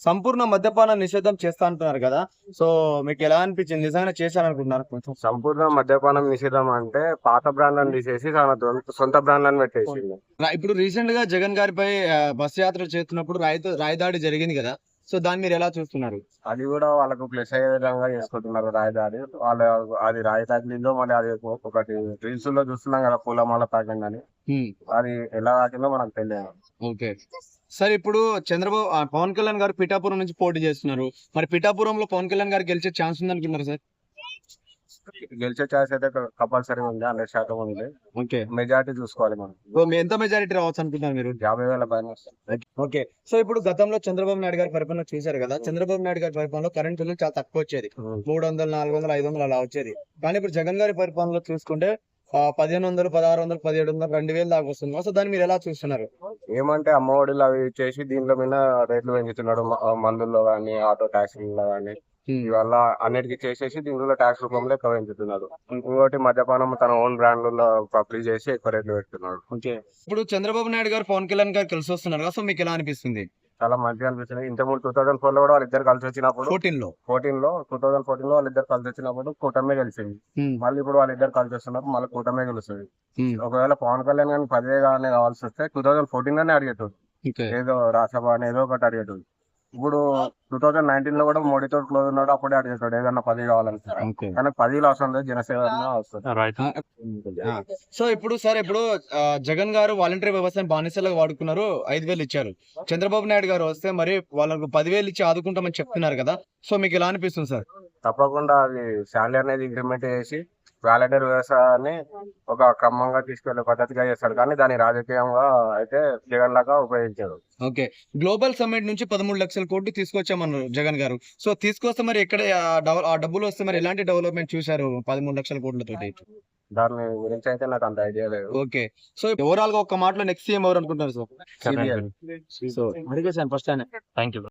సంపూర్ణ మద్యపాన నిషేధం చేస్తా అంటున్నారు కదా. సో మీకు ఎలా అనిపించింది నిజంగానే చేశారనుకుంటున్నారు కొంచెం? సంపూర్ణ మద్యపానం నిషేధం అంటే పాత బ్రాండ్లను తీసేసి తన సొంత బ్రాండ్లను పెట్టేసి ఇప్పుడు రీసెంట్గా జగన్ గారిపై బస్ యాత్ర చేస్తున్నప్పుడు రాయి రాయదాడి జరిగింది కదా. సో దాన్ని మీరు ఎలా చూస్తున్నారు? అది కూడా వాళ్ళకు ప్లస్ అయ్యే విధంగా చేసుకుంటున్నారు రాయదారి వాళ్ళ అది రాయి తగిలిందో మళ్ళీ అది ఒకటి రీల్స్లో చూస్తున్నాం కదా పూలమాల తాకండి అని. అది ఎలా తాకిందో మనకు తెలియదు. ఓకే. సార్ ఇప్పుడు చంద్రబాబు పవన్ కళ్యాణ్ గారు పిఠాపురం నుంచి పోటీ చేస్తున్నారు. మరి పిఠాపురంలో పవన్ కళ్యాణ్ గారు గెలిచే ఛాన్స్ ఉంది అనుకున్నారు సార్? గెలిచే ఛాన్స్ అయితే కంపల్సరీ ఉంది హండ్రెడ్ శాతం ఉంది. ఓకే. మెజార్టీ చూసుకోవాలి మనం. ఎంత మెజారిటీ రావచ్చు అనుకుంటున్నారు మీరు? యాభై వేల పైన. ఓకే. సో ఇప్పుడు గతంలో చంద్రబాబు నాయుడు గారి పరిపాలన చూశారు కదా. చంద్రబాబు నాయుడు గారి పరిపాలనలో కరెంట్ బిల్లు చాలా తక్కువ వచ్చేది. మూడు వందలు నాలుగు వందలు ఐదు వందలు అలా వచ్చేది. కానీ ఇప్పుడు జగన్ గారి పరిపాలనలో చూసుకుంటే పదిహేను వందలు పదహారు వందలు పదిహేడు వందలు రెండు వేలు దాకా వస్తుంది. సో దాన్ని మీరు ఎలా చూస్తున్నారు? ఏమంటే అమ్మఒడిలు అవి చేసి దీంట్లో మీద రేట్లు పెంచుతున్నాడు. మందుల్లో కానీ ఆటో ట్యాక్సీల్లో కానీ ఇవల్ల అన్నిటికీ చేసేసి దీంట్లో ట్యాక్స్ రూపంలో ఎక్కువ పెంచుతున్నాడు. ఇంకోటి మద్యపానం తన ఓన్ బ్రాండ్లలో పబ్లిష్ చేసి ఎక్కువ రేట్లు పెడుతున్నాడు. ఇప్పుడు చంద్రబాబు నాయుడు గారు పవన్ కళ్యాణ్ గారు కలిసి వస్తున్నారు కదా సో మీకు ఎలా అనిపిస్తుంది? చాలా మంచిగా అనిపిస్తుంది ఇంతకుముందు టూ థౌసండ్ ఫోర్లో కూడా వాళ్ళిద్దరు కలిసి వచ్చినప్పుడు ఫోర్టీన్లో? ఫోర్టీన్లో టూ థౌసండ్ ఫోర్టీన్లో వాళ్ళిద్దరు కలిసి వచ్చినప్పుడు కూటమే గెలిచింది. మళ్ళీ ఇప్పుడు వాళ్ళిద్దరు కలిసి వస్తున్నప్పుడు మళ్ళీ కూటమే గెలుస్తుంది. ఒకవేళ పవన్ కళ్యాణ్ గారికి పదవే కానీ కావాల్సి వస్తే టూ థౌసండ్ ఫోర్టీన్లోనే అడిగేటోడు. ఏదో రాజ్యసభ అని ఏదో ఒకటి అడిగేటోడు. ఇప్పుడు టూ థౌసండ్ నైన్టీన్లో కూడా మోడీతో క్లోజ్ ఉన్నాడు అప్పుడే అడిగేటాడు ఏదన్నా పదవి కావాలని ఓకే కానీ పదవిలో అవసరం లేదు జనసేన వస్తుంది. సో ఇప్పుడు సార్ ఇప్పుడు జగన్ గారు వాలంటీర్ వ్యవస్థను బానిసలుగా వాడుకున్నారు ఐదు వేలు ఇచ్చారు. చంద్రబాబు నాయుడు గారు వస్తే మరి వాళ్ళకు పదివేలు ఇచ్చి ఆదుకుంటామని చెప్తున్నారు కదా. సో మీకు ఎలా అనిపిస్తుంది సార్? తప్పకుండా అది శాలరీ అనేది ఇంక్రిమెంట్ చేసి వాలంటీర్ వ్యవసాయాన్ని ఒక క్రమంగా తీసుకెళ్ళే పద్ధతిగా చేస్తాడు. కానీ దాన్ని రాజకీయంగా అయితే జగన్ లాగా ఉపయోగించాడు. ఓకే. గ్లోబల్ సమ్మిట్ నుంచి పదమూడు లక్షల కోట్లు తీసుకొచ్చామన్నారు జగన్ గారు. సో తీసుకొస్తే మరి ఎక్కడ ఆ డబ- ఆ డబ్బులు వస్తే మరి ఎలాంటి డెవలప్మెంట్ చూశారు పదమూడు లక్షల కోట్లతోటి? దాని గురించి అయితే నాకు అంత ఐడియా లేదు. ఓకే. సో ఓవరాల్గా ఒక మాటలో నెక్స్ట్ సీఎం ఎవరు అనుకుంటారు సార్. సో అడిగేసాను ఫస్ట్ థ్యాంక్ యూ